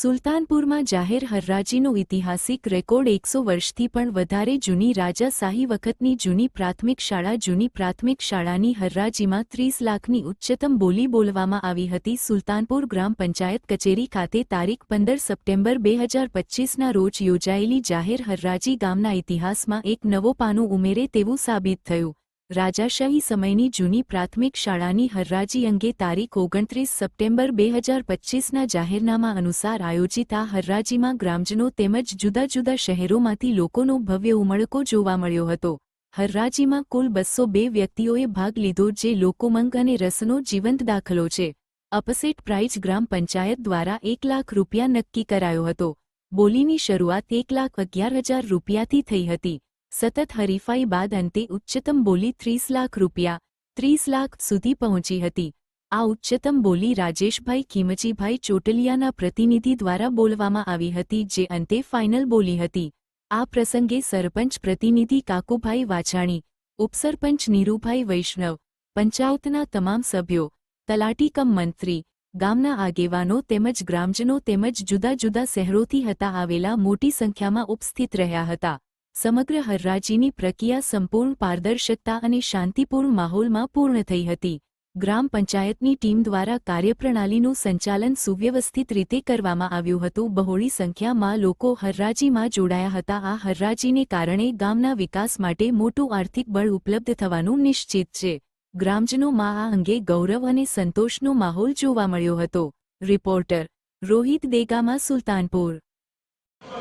સુલતાનપુરમાં જાહેર હરરાજીનો ઐતિહાસિક રેકોર્ડ એકસો વર્ષથી પણ વધારે જૂની રાજાશાહી વખતની જૂની પ્રાથમિક શાળા જૂની પ્રાથમિક શાળાની હરરાજીમાં ત્રીસ લાખની ઉચ્ચતમ બોલી બોલવામાં આવી હતી. સુલતાનપુર ગ્રામ પંચાયત કચેરી ખાતે તારીખ પંદર સપ્ટેમ્બર બે હજાર પચ્ચીસના રોજ યોજાયેલી જાહેર હરરાજી ગામના ઇતિહાસમાં એક નવો પાનું ઉમેરે તેવું સાબિત થયું. રાજાશાહી સમયની જૂની પ્રાથમિક શાળાની હરરાજી અંગે તારીખ ઓગણત્રીસ સપ્ટેમ્બર બે હજાર પચ્ચીસના જાહેરનામા અનુસાર આયોજિત આ હરરાજીમાં ગ્રામજનો તેમજ જુદા જુદા શહેરોમાંથી લોકોનો ભવ્ય ઉમળકો જોવા મળ્યો હતો. હરરાજીમાં કુલ બસો બે વ્યક્તિઓએ ભાગ લીધો જે લોકોમંગ અને રસનો જીવંત દાખલો છે. અપસેટ પ્રાઇઝ ગ્રામ પંચાયત દ્વારા એક લાખ રૂપિયા નક્કી કરાયો હતો. બોલીની શરૂઆત એક લાખ અગિયાર હજાર રૂપિયાથી થઈ હતી. સતત હરીફાઈ બાદ અંતે ઉચ્ચતમ બોલી ત્રીસ લાખ રૂપિયા, ત્રીસ લાખ સુધી પહોંચી હતી. આ ઉચ્ચતમ બોલી રાજેશભાઈ ખીમચીભાઈ ચોટલિયાના પ્રતિનિધિ દ્વારા બોલવામાં આવી હતી જે અંતે ફાઇનલ બોલી હતી. આ પ્રસંગે સરપંચ પ્રતિનિધિ કાકુભાઈ વાછાણી, ઉપસરપંચ નીરુભાઈ વૈષ્ણવ, પંચાયતના તમામ સભ્યો, તલાટી કમ મંત્રી, ગામના આગેવાનો તેમજ ગ્રામજનો તેમજ જુદા જુદા શહેરોથી હતા આવેલા મોટી સંખ્યામાં ઉપસ્થિત રહ્યા હતા. સમગ્ર હરરાજીની પ્રક્રિયા સંપૂર્ણ પારદર્શકતા અને શાંતિપૂર્ણ માહોલમાં પૂર્ણ થઈ હતી. ગ્રામ પંચાયતની ટીમ દ્વારા કાર્યપ્રણાલીનું સંચાલન સુવ્યવસ્થિત રીતે કરવામાં આવ્યું હતું. બહોળી સંખ્યામાં લોકો હરરાજીમાં જોડાયા હતા. આ હરરાજીને કારણે ગામના વિકાસ માટે મોટું આર્થિક બળ ઉપલબ્ધ થવાનું નિશ્ચિત છે. ગ્રામજનોમાં આ અંગે ગૌરવ અને સંતોષનો માહોલ જોવા મળ્યો હતો. રિપોર્ટર રોહિત દેગામાં, સુલતાનપુર.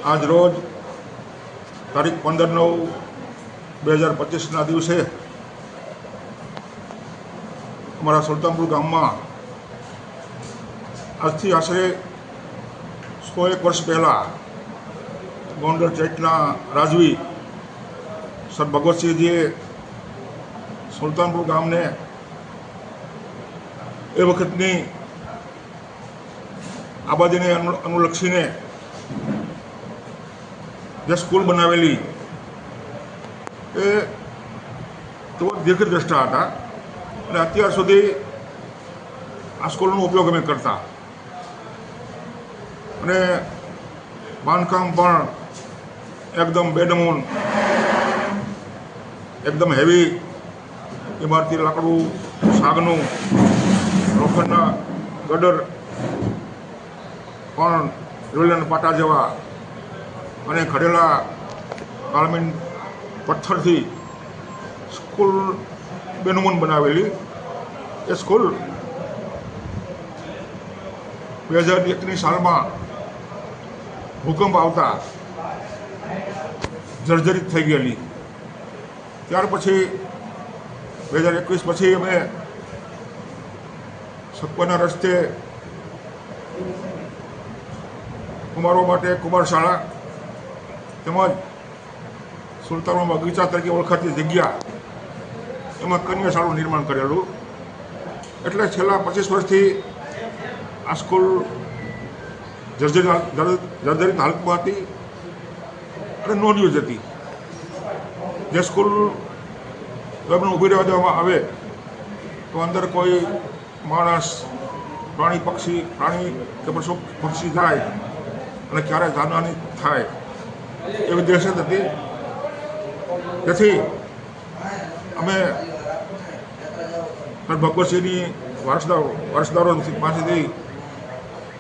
આજ રોજ તારીખ પંદર નવ બે હજાર પચીસના દિવસે અમારા સુલતાનપુર ગામમાં આજથી આશરે સો એક વર્ષ પહેલાં ગોંડલ ચેટના રાજવી સર ભગવતસિંહજીએ સુલતાનપુર ગામને એ વખતની આબાદીને અનુલક્ષીને જે સ્કૂલ બનાવેલી, એ તેઓ દીર્ઘદ્રષ્ટા હતા. અને અત્યાર સુધી આ સ્કૂલનો ઉપયોગ અમે કરતા. અને બાંધકામ પણ એકદમ બેડમૂન એકદમ હેવી ઇમારતી લાકડું, સાગનું, લોખંડના ગડર, પણ રેલવેના પાટા જેવા અને ઘડેલા કાળમીન પથ્થરથી સ્કૂલ બેનુમન બનાવેલી એ સ્કૂલ બે હજાર એકની સાલમાં ભૂકંપ આવતા જર્જરિત થઈ ગયેલી. ત્યાર પછી બે હજાર એકવીસ પછી અમે સપના રસ્તે કુમારો માટે કુમાર શાળા તેમજ સુલતાનો બગીચા તરીકે ઓળખાતી જગ્યા એમાં કન્યાશાળાનું નિર્માણ કરેલું. એટલે છેલ્લા પચીસ વર્ષથી આ સ્કૂલ જર્જરિત હાલ- જર્જરિત જર્જરિત હાલતમાં હતી અને નોંધ્યું જ હતી. જે સ્કૂલ એમને ઊભી રહેવા દેવામાં આવે તો અંદર કોઈ માણસ, પ્રાણી પક્ષી, પ્રાણી કે પશુ પક્ષી જાય અને ક્યારેક જાનહાની થાય. એવી દહેશત હતી તેથી અમે ભગવતસિંહની વારસદારો વારસદારો પાસેથી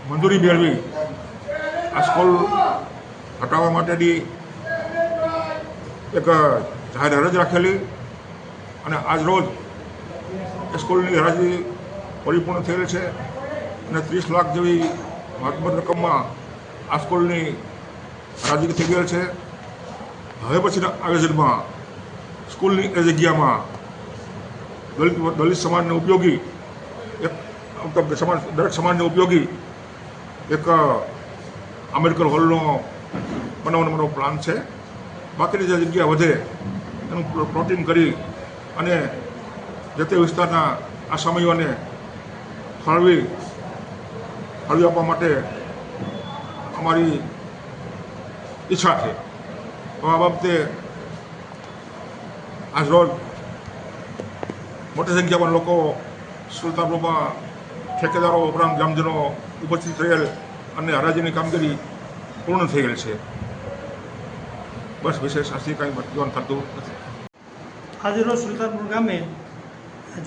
મંજૂરી મેળવી આ સ્કૂલ હટાવવા માટેની એક જાહેર અરજ રાખેલી અને આજ રોજ એ સ્કૂલની હરાજી પરિપૂર્ણ થયેલી છે અને ત્રીસ લાખ જેવી મહત્તમ રકમમાં આ સ્કૂલની હરાજી થઈ ગયેલ છે. હવે પછીના આયોજનમાં સ્કૂલની એ જગ્યામાં દલિત દલિત સમાજને ઉપયોગી એક સમાજ, દરેક સમાજને ઉપયોગી એક આંબેડકર હોલનો બનાવવાનો મારો પ્લાન છે. બાકીની જે જગ્યા વધે એનું પ્લો- પ્લોટિંગ કરી અને જે તે વિસ્તારના આસામીઓને ફાળવી ફાળવી આપવા માટે અમારી ઈચ્છા છે તો આ બાબતે આજ રોજ મોટી સંખ્યામાં લોકો સુલતાનપુરમાં ઠેકેદારો, ઉપરાંત ગ્રામજનો ઉપસ્થિત રહેલ અને હરાજીની કામગીરી પૂર્ણ થઈ ગયેલ છે. બસ વિશેષ આથી કાંઈ મતદાન થતું નથી. આજે રોજ સુલતાનપુર ગામે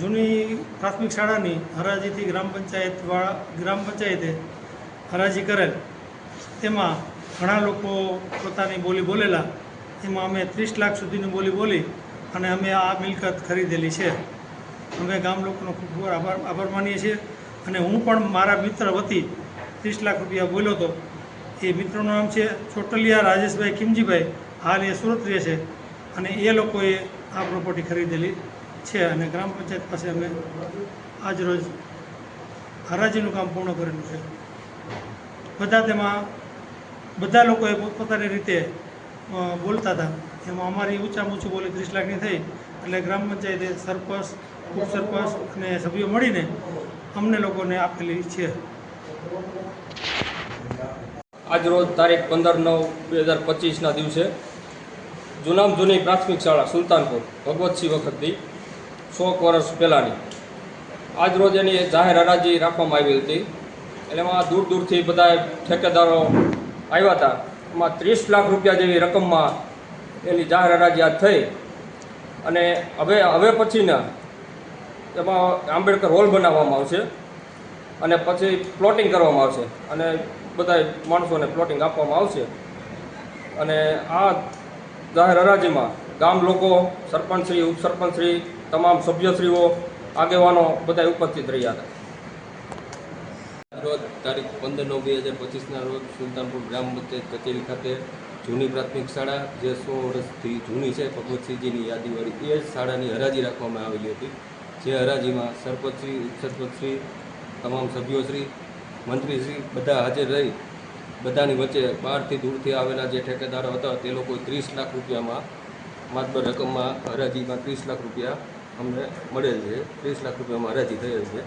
જૂની પ્રાથમિક શાળાની હરાજીથી ગ્રામ પંચાયત ગ્રામ પંચાયતે હરાજી કરેલ. તેમાં ઘણા લોકો પોતાની બોલી બોલેલા. એમાં અમે ત્રીસ લાખ સુધીની બોલી બોલી અને અમે આ મિલકત ખરીદેલી છે. અમે ગામ લોકોનો ખૂબ ખૂબ આભાર આભાર માનીએ છીએ. અને હું પણ મારા મિત્ર વતી ત્રીસ લાખ રૂપિયા બોલ્યો હતો. એ મિત્રનું નામ છે ચોટલિયા રાજેશભાઈ કિમજીભાઈ હાલ એ સુરત રહે છે. અને એ લોકોએ આ પ્રોપર્ટી ખરીદેલી છે અને ગ્રામ પંચાયત પાસે અમે આજરોજ હરાજીનું કામ પૂર્ણ કરેલું છે. બધા તેમાં બધા લોકોએ પોતપોતાની રીતે બોલતા હતા. એમાં અમારી ઊંચામાં ઊંચું બોલી ત્રીસ લાખની થઈ. એટલે ગ્રામ પંચાયતે સરપંચ ઉપસરપંચ અને સભ્યો મળીને અમને લોકોને આપેલી છે. આજરોજ તારીખ પંદર નવ બે હજાર પચીસના દિવસે જૂનામ જૂની પ્રાથમિક શાળા સુલતાનપુર ભગવતસિંહ વખતથી સો વર્ષ પહેલાંની. આજરોજ એની જાહેર હરાજી રાખવામાં આવી હતી. એટલે એમાં દૂર દૂરથી બધા ઠેકેદારો આવ્યા હતા. એમાં ત્રીસ લાખ રૂપિયા જેવી રકમમાં એની જાહેર હરાજી થઈ. અને હવે હવે પછીના એમાં આંબેડકર હોલ બનાવવામાં આવશે અને પછી પ્લોટિંગ કરવામાં આવશે અને બધા માણસોને પ્લોટિંગ આપવામાં આવશે. અને આ જાહેર હરાજીમાં ગામ લોકો, સરપંચશ્રી, ઉપસરપંચશ્રી, તમામ સભ્યશ્રીઓ, આગેવાનો બધા ઉપસ્થિત રહ્યા હતા. રોજ તારીખ પંદર નવ બે હજાર પચીસના રોજ સુલતાનપુર ગ્રામ પંચાયત કચેરી ખાતે જૂની પ્રાથમિક શાળા, જે સો વર્ષથી જૂની છે ભગવતસિંહજીની યાદીવાળી એ જ શાળાની હરાજી રાખવામાં આવેલી હતી. જે હરાજીમાં સરપંચશ્રી, ઉપસરપંચશ્રી, તમામ સભ્યોશ્રી, મંત્રીશ્રી બધા હાજર રહી, બધાની વચ્ચે બહારથી દૂરથી આવેલા જે ઠેકેદારો હતા, તે લોકો ત્રીસ લાખ રૂપિયામાં માતબર રકમમાં હરાજીમાં ત્રીસ લાખ રૂપિયા અમને મળેલ છે. ત્રીસ લાખ રૂપિયામાં હરાજી થયેલ છે.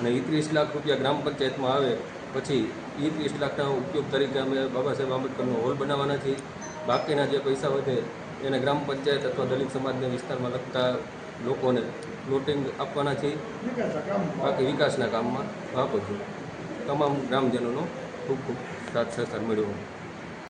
અને એ ત્રીસ લાખ રૂપિયા ગ્રામ પંચાયતમાં આવે પછી એ ત્રીસ લાખના ઉપયોગ તરીકે અમે બાબા સાહેબ આંબેડકરનો હોલ બનાવવાના છીએ. બાકીના જે પૈસા વધે એને ગ્રામ પંચાયત અથવા દલિત સમાજના વિસ્તારમાં લગતા લોકોને પ્લોટિંગ આપવાના છીએ. બાકી વિકાસના કામમાં વાપરજો તમામ ગ્રામજનોનો ખૂબ ખૂબ સાથ સહકાર મળ્યો.